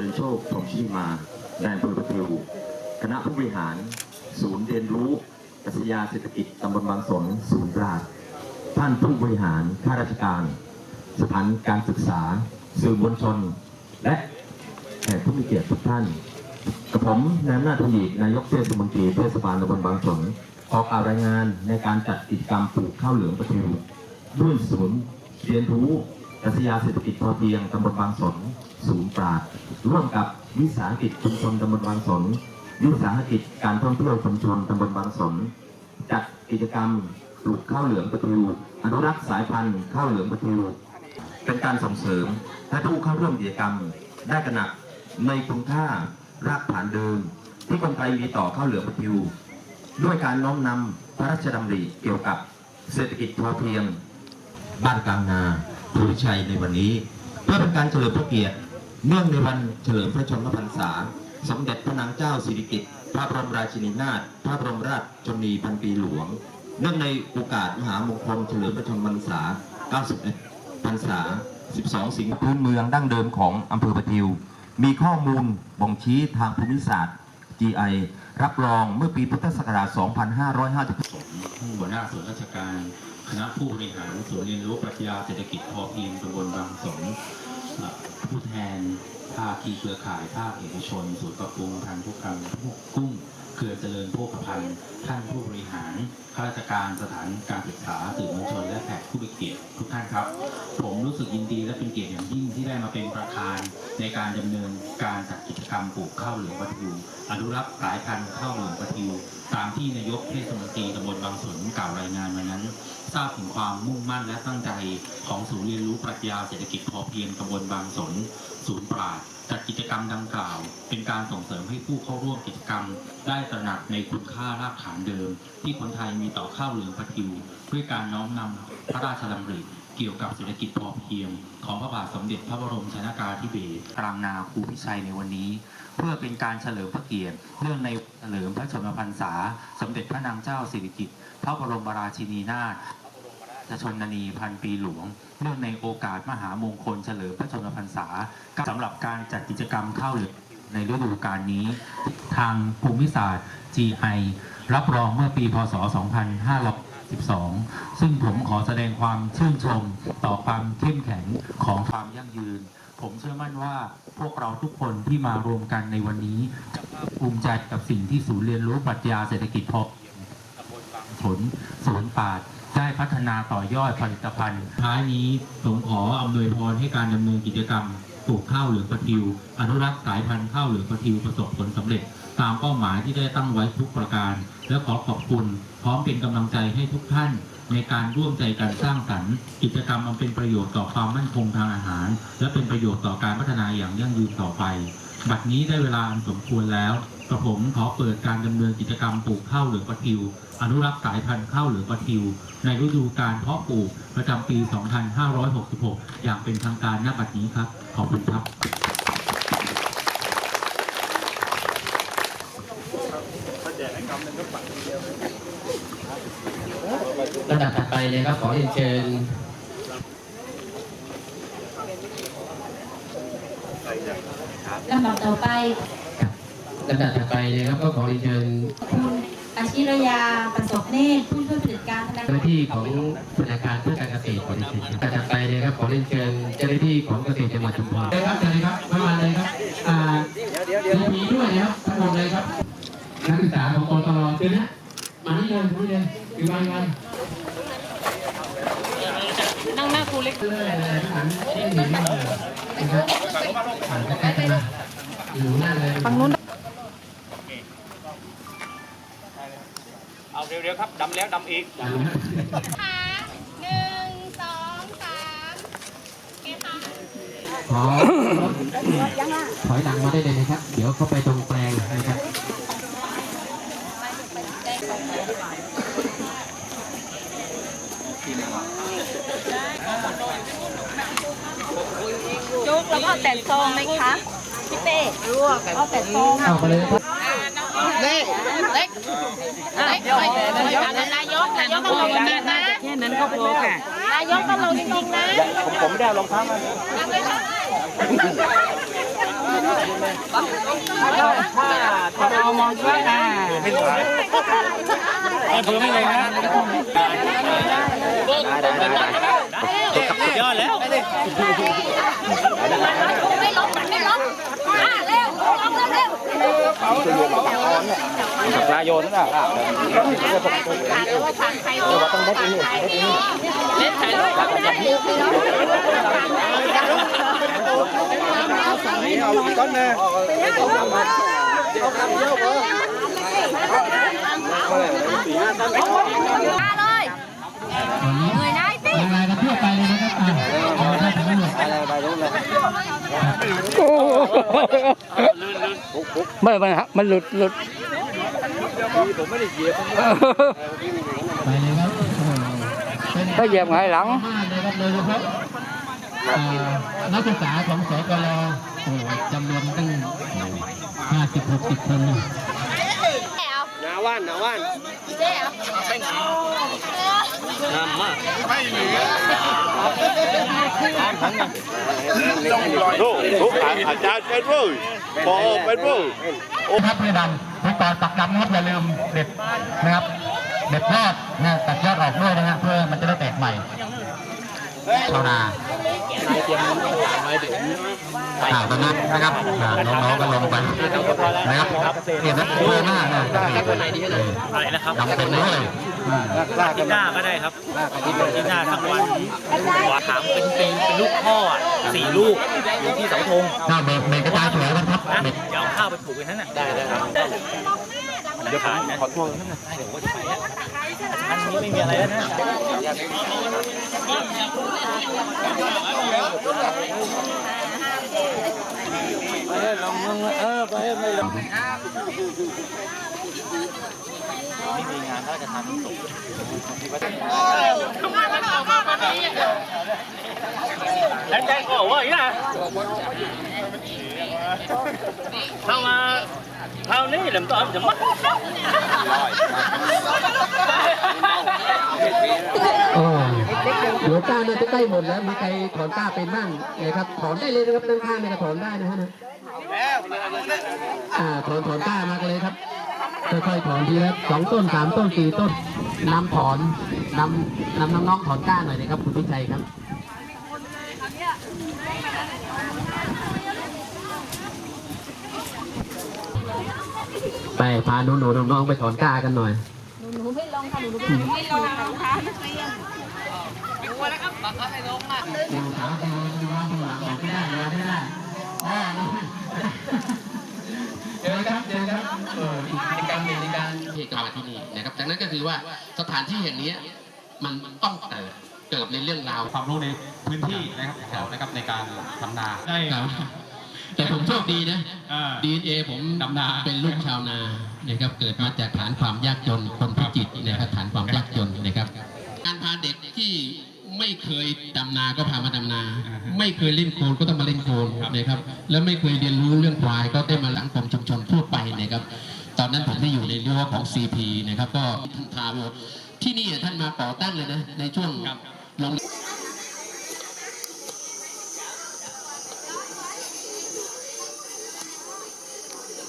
ริญโชคพรหมชิมาในอำเภอประทิวคณะผู้บริหาร ศูนย์เรียนรู้ปรัชญาเศรษฐกิจตำบลบางสนศูนย์ราชท่านผู้บริหารข้าราชการ สถานการศึกษา สื่อมวลชน และแขกผู้มีเกียรติทุกท่านกับผมนายอำนาทวีนายกเทศมนตรีเทศบาลตำบลบางสนขอกล่าวรายงานในการจัดกิจกรรมปลูกข้าวเหลืองประทิวด้วยศูนย์เรียนรู้ ปรัชญาเศรษฐกิจพอเพียงตำบลบางสนศูนย์ปราดร่วมกับวิสาหกิจชุมชนตำบลบางสนวิสาหกิจการท่องเที่ยวชุมชนตำบลบางสนจัดกิจกรรมปลูกข้าวเหลืองประทิวอนุรักษ์สายพันธุ์ข้าวเหลืองประทิวเป็นการส่งเสริมให้ผู้เข้าร่วมกิจกรรม ได้ตระหนักในคุณค่ารากฐานเดิม ที่คนไทยมีต่อข้าวเหลืองประทิวด้วยการน้อมนำพระราชดำริเกี่ยวกับเศรษฐกิจพอเพียง บ้านกลางนา ภูริชัยในวันนี้ เพื่อเป็นการเฉลิมพระเกียรติเนื่องในวันเฉลิมพระชนมพรรษา สมเด็จพระนางเจ้าสิริกิติ์พระบรมราชินีนาถพระบรมราชชนีพันปีหลวง เนื่องในโอกาสมหามงคลเฉลิมพระชนมพรรษา 91 พรรษา 12 สิงห์พื้นเมืองดั้งเดิมของอำเภอประทิว มีข้อมูลบ่งชี้ทางภูมิศาสตร์ GI รับรองเมื่อปีพุทธศักราช 2552หัวหน้าส่วนราชการ คณะผู้บริหารศูนย์เรียนรู้ปรัชญาเศรษฐกิจพอเพียงตำบลบางสนผู้แทนภาคีเครือข่ายภาคเอกชนศูนย์ปรับปรุงพันธุกรรมกุ้งเครือเจริญโภคภัณฑ์ท่านผู้บริหารข้าราชการสถานการศึกษาสื่อมวลชนและแขกผู้มีเกียรติ ท่านครับ ผมรู้สึกยินดีและเป็นเกียรติอย่างยิ่งที่ได้มาเป็นประธานในการดำเนินการจัดกิจกรรมปลูกข้าวเหลืองปะทิวอนุรักษ์สายพันธุ์ข้าวเหลืองปะทิวตามที่นายกเทศมนตรีตำบลบางสนกล่าวรายงานมานั้น ทราบถึงความมุ่งมั่นและตั้งใจของศูนย์เรียนรู้ปรัชญาเศรษฐกิจพอเพียงตำบลบางสน ศูนย์ปราดจัดกิจกรรมดังกล่าว เป็นการส่งเสริมให้ผู้เข้าร่วมกิจกรรม ได้ตระหนักในคุณค่ารากฐานเดิม ที่คนไทยมีต่อข้าวเหลืองปะทิว ด้วยการน้อมนำพระราชดำริ เกี่ยวกับเศรษฐกิจพอเพียง ของพระบาทสมเด็จพระบรมชนากาธิเบศรกลางนาคูพิชัยในวันนี้ เพื่อเป็นการเฉลิมพระเกียรติเนื่องในเฉลิมพระชนมพรรษา สมเด็จพระนางเจ้าสิริกิติ์พระบรมราชินีนาถพระชนนีพันปีหลวงเนื่องในโอกาสมหามงคลเฉลิมพระชนมพรรษาสำหรับการจัดกิจกรรมข้าวเหลืองในฤดูกาลนี้ ทางภูมิศาสตร์ GI รับรองเมื่อปีพศ2005 12 ซึ่งผมขอแสดงความชื่นชมต่อความเข้มแข็งของความยั่งยืน ผมเชื่อมั่นว่าพวกเราทุกคนที่มารวมกันในวันนี้จะภาคภูมิใจกับสิ่งที่ศูนย์เรียนรู้ปรัชญาเศรษฐกิจพอเพียงตำบลบางผลสวนป่าได้พัฒนาต่อยอดผลิตภัณฑ์ท้ายนี้ผมขออำนวยพรให้การดำเนินกิจกรรม ปลูกข้าวเหลืองปะทิว อนุรักษ์สายพันธุ์ข้าวเหลืองปะทิวประสบผลสำเร็จ ตามเป้าหมายที่ได้ตั้งไว้ทุกประการ และขอขอบคุณพร้อมเป็นกำลังใจให้ทุกท่าน ในการร่วมใจกันสร้างสรรค์กิจกรรมมันเป็นประโยชน์ต่อความมั่นคงทางอาหาร และเป็นประโยชน์ต่อการพัฒนาอย่างยั่งยืนต่อไป บัดนี้ได้เวลาอันสมควรแล้ว กระผมขอเปิดการดำเนินกิจกรรมปลูกข้าวเหลืองปะทิว อนุรักษ์สายพันธุ์ข้าวเหลืองปะทิว ในฤดูการเพาะปลูกประจำปี 2566 อย่างเป็นทางการณบัดนี้ครับ ขอบคุณครับลำดับถัดไปเลยครับขอเรียนเชิญครับลำดับต่อไป ลำดับถัดไปเลยครับก็ขอเรียนเชิญคุณอาชิรยาประสบเนตรผู้ช่วยผู้จัดการธนาเจ้าหคารน้าที่ของธนาคารเพื่อการเกษตรขอเรียนเชิญลำดับถัดไปเลยครับขอเรียนเชิญเจ้าหน้าที่ของเกษตรจังหวัดชุมพรเลยครับเชิญเลยครับเข้ามาเลยครับอ่ามีด้วยนะครับทั้งหมดเลยครับนักศึกษาของกตรเชิญนะมานี่เลยมานี่เลยอยู่บ้านกันนั่งหน้าครูเล็กเลยเลยหันที่หนีมาเลยนะครับหันใกล้ๆกันมาอยู่หน้าเลย ฝั่งนู้น เอาเร็วๆครับดำแล้วดำอีกดังนะค่ะหนึ่งสองสามโอเคค่ะขอถอยหลังมาได้เลยนะครับ เดี๋ยวเข้าไปตรงแปลงนะครับ จุกแล้วก็แต่ซองไหมคะพี่เป้เอาแต่ซอง เอาไปเลยครับ เล็กเล็กเล็กไปเลยนายกนายกต้องลงจริงนะแค่นั้นก็พอค่ะนายกต้องลงจริงนะผมผมไม่ได้เอารองเท้ามาลงเลยค่ะเรามองว่าอ่าไม่ลบมันไม่ลบอ่าเร็วลงเร็ว เร็วมาเลยตอนนี้เหนื่อยนายสิรายงานกันทั่วไปเลยนะครับอ่าเอาได้ทั้งหมด ไม่มันฮะมันหลุดหลุดไปเลยครับโอ้โหเป็นถ้าเหยียบหงายหลังมากเลยครับโดยเฉพาะอ่านักศึกษาของสกลโอ้โหจำนวนตั้งห้าสิบหกสิบคนเลยหนาว่านหนาว่านเจ๊เอาลูกลูกอาจารย์เป็นรู้พอเป็นผู้ครับพี่ดันทุกตอนตักดำนะครับอย่าลืมเด็ดนะครับเด็ดยอดนะตัดยอดออกด้วยนะฮะเพื่อมันจะได้แตกใหม่ชาวนา อ่าตอนนี้นะครับอ่าน้องๆก็ลงไปนะครับเห็นไหมเพื่อหน้านะอะไรนะครับดำเต็มเลยอ่าที่หน้าก็ได้ครับที่หน้าทั้งวันหัวถามเป็นเป็นเป็นลูกพ่ออะสี่ลูกอยู่ที่เสาธงหน้าเบิกเบรกกระจายสวยนะครับนะเด็ดเดี๋ยวเอาข้าวไปปลูกไว้ทั้งนั้นได้ได้ครับเดี๋ยวขอโทษท่านนะเดี๋ยวว่าจะไปแล้ว นี้ไม่มีอะไรแล้วนะไปลงเออไปไปลงไม่มีงานถ้าจะทำสุขแล้วใจก็ว่าอย่างนี้นะเข้ามา ครานี้เหลิมตอนจะมาโอ้เดี๋ยวก้าน่าจะใกล้หมดแล้ว มีใครถอนก้าเป็นบ้างนะครับ ถอนได้เลยนะครับด้านข้างนี่ยก็ถอนได้นะฮะนะอ่าถอนถอนก้ามากเลยครับค่อยๆถอนทีละสองต้นสามต้นสี่ต้นนำถอนนำนำน้องๆถอนก้าหน่อยนะครับคุณพิชัยครับ ไปพาหนูๆน้องๆไปถอนกล้ากันหน่อย หนูไม่ลงค่ะหนูไม่ลงค่ะนักเรียนดูขาดูดูว่าดูหลังออกไม่ได้มาไม่ได้อ่าเจอครับเจอครับเอออีกกิจกรในการเหตุการณ์ที่นี่นะครับจากนั้นก็คือว่าสถานที่แห่งนี้มันต้องเติบเติบในเรื่องราวความรู้ในพื้นที่นะครับของเรานะครับในการทำนาได้ แต่ผมโชคดีนะอ่า DNA ผมดำนา เป็นลูกชาวนานะครับเกิดมาจากฐานความยากจนคนพิจิตรนะครับฐานความยากจนนะครับ การพาเด็กที่ไม่เคยดำนาก็พามาดำนา ไม่เคยเล่นโคลนก็ต้องมาเล่นโคลนนะครับ แล้วไม่เคยเรียนรู้เรื่องควาย ก็ได้มาหลังกรมชุมชนทั่วไปนะครับ ตอนนั้นผมได้อยู่ในรั้วของ CP นะครับ ก็ท่านทาวที่นี่ท่านมาก่อตั้งเลยนะในช่วงลง